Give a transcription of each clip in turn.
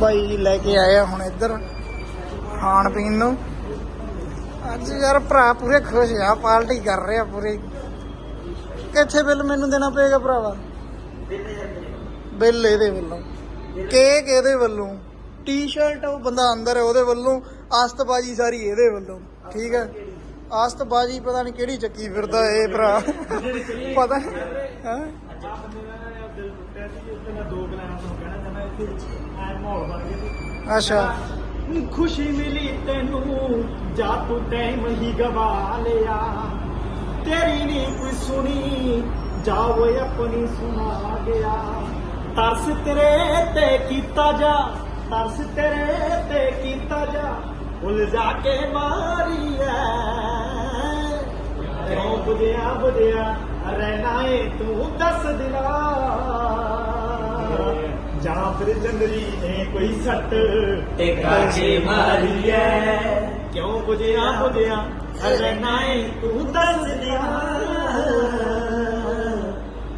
ਬਾਈ ਜੀ ਲੈ ਕੇ ਆਏ ਆ ਹੁਣ ਇੱਧਰ ਖਾਣ ਪੀਣ ਨੂੰ। ਅੱਜ ਯਾਰ ਭਰਾ ਪੂਰੇ ਖੁਸ਼ ਆ, ਪਾਰਟੀ ਕਰ ਰਿਹਾ ਪੂਰੇ। ਕਿੱਥੇ ਬਿੱਲ ਮੈਨੂੰ ਦੇਣਾ ਪਏਗਾ ਭਰਾਵਾ? ਬਿੱਲ ਇਹਦੇ ਵੱਲੋਂ। ਕੇਕ ਇਹਦੇ ਵੱਲੋਂ। ਟੀ-ਸ਼ਰਟ ਉਹ ਬੰਦਾ ਅੰਦਰ ਹੈ, ਉਹਦੇ ਵੱਲੋਂ। ਆਸਤਬਾਜੀ ਸਾਰੀ ਇਹਦੇ ਵੱਲੋਂ। ਠੀਕ ਹੈ? ਆਸਤਬਾਜੀ ਪਤਾ ਨਹੀਂ ਕਿਹੜੀ ਚੱਕੀ ਫਿਰਦਾ ਇਹ ਭਰਾ। ਪਤਾ ਹੈ? ਅੱਛਾ। ਖੁਸ਼ੀ ਮਿਲੀ ਤੈਨੂੰ, ਜਾ ਤੂੰ ਟਾਈਮ ਹੀ ਗਵਾ ਲਿਆ। ਤੇਰੀ ਨਹੀਂ ਕੋਈ ਸੁਣੀ, ਜਾ ਓਏ ਆਪਣੀ ਸੁਣਾ ਗਿਆ। ਤਰਸ ਤੇਰੇ ਤੇ ਕੀਤਾ ਜਾ, ਤਰਸ ਤੇਰੇ ਤੇ ਕੀਤਾ ਜਾ ਉਲਝਾ ਕੇ ਮਾਰੀ ਐ ਕਿਉਂ ਬੁਝਿਆ ਬੁਝਿਆ, ਰਹਿਣਾ ਏ ਤੂੰ ਦੱਸ ਦਿਲਾ ਜਾਂ ਫਿਰ ਚੰਦਰੀ ਨੇ ਕੋਈ ਸੱਟ ਟਿਕਾ ਕੇ ਮਾਰੀ ਐ ਕਿਉਂ ਬੁਝਿਆ ਬੁਝਿਆ ਰਹਿਣਾ ਏ ਤੂੰ ਦੱਸ ਦਿਆ।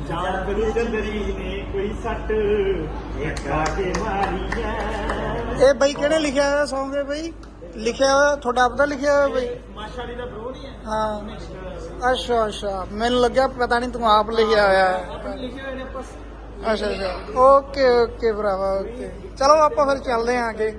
ਜਾਂ ਫਿਰ ਚੰਦਰੀ ਨੇ ਕੋਈ ਸੱਟ ਟਿਕਾ ਕੇ ਮਾਰੀ ਐ ਇਹ ਬਈ ਕਿਹਨੇ ਲਿਖਿਆ ਹੋਇਆ Song ਹੈ ਬਈ? ਲਿਖਿਆ ਹੋਇਆ ਤੁਹਾਡਾ ਆਪਦਾ ਲਿਖਿਆ ਹੋਇਆ ਬਈ? ਮਾਸ਼ਾਅੱਲਾ ਦਾ ਬਰੋ ਨਹੀਂ ਹੈ। ਹਾਂ। ਅੱਛਾ ਅੱਛਾ। ਮੈਨੂੰ ਲੱਗਿਆ ਪਤਾ ਨਹੀਂ ਤੂੰ ਆਪ ਲਿਖਿਆ ਹੋਇਆ। ਹੈ ਆਪਣੇ ਲਿਖੇ ਹੋਏ ਨੇ ਬਸ ਅੱਛਾ ਅੱਛਾ। ਓਕੇ ਓਕੇ ਭਰਾਵਾ ਓਕੇ। ਚਲੋ ਆਪਾਂ ਫਿਰ ਚੱਲਦੇ ਆਂ ਅੱਗੇ।